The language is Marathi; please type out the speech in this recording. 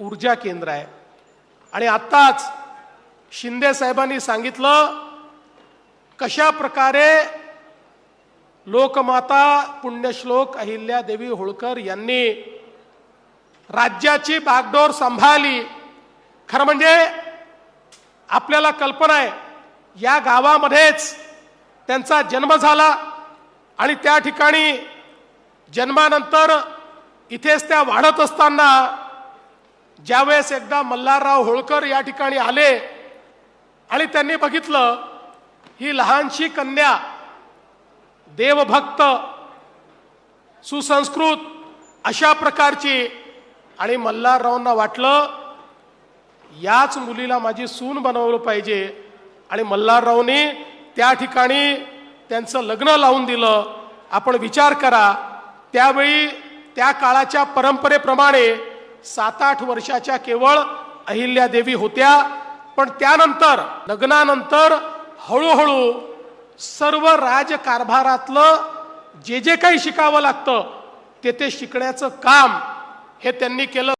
ऊर्जा केंद्र आहे. आणि आत्ताच शिंदे साहेबांनी सांगितलं कशा प्रकारे लोकमाता पुण्यश्लोक अहिल्यादेवी होळकर यांनी राज्याची बागडोर सांभाळली. खरं म्हणजे आपल्याला कल्पना आहे या गावामध्येच त्यांचा जन्म झाला आणि त्या ठिकाणी जन्मानंतर इथेच त्या वाढत असताना ज्यावेळेस एकदा मल्हारराव होळकर या ठिकाणी आले आणि त्यांनी बघितलं ही लहानशी कन्या देवभक्त सुसंस्कृत अशा प्रकारची आणि मल्हाररावांना वाटलं याच मुलीला माझी सून बनवलं पाहिजे. आणि मल्हाररावनी त्या ठिकाणी त्यांचं लग्न लावून दिलं. आपण विचार करा त्यावेळी त्या काळाच्या परंपरेप्रमाणे सात आठ वर्षाच्या केवळ अहिल्यादेवी होत्या. पण त्यानंतर लग्नानंतर हळूहळू सर्व राजकारभारातलं जे जे काही शिकावं लागतं ते ते शिकण्याचं काम हे त्यांनी केलं.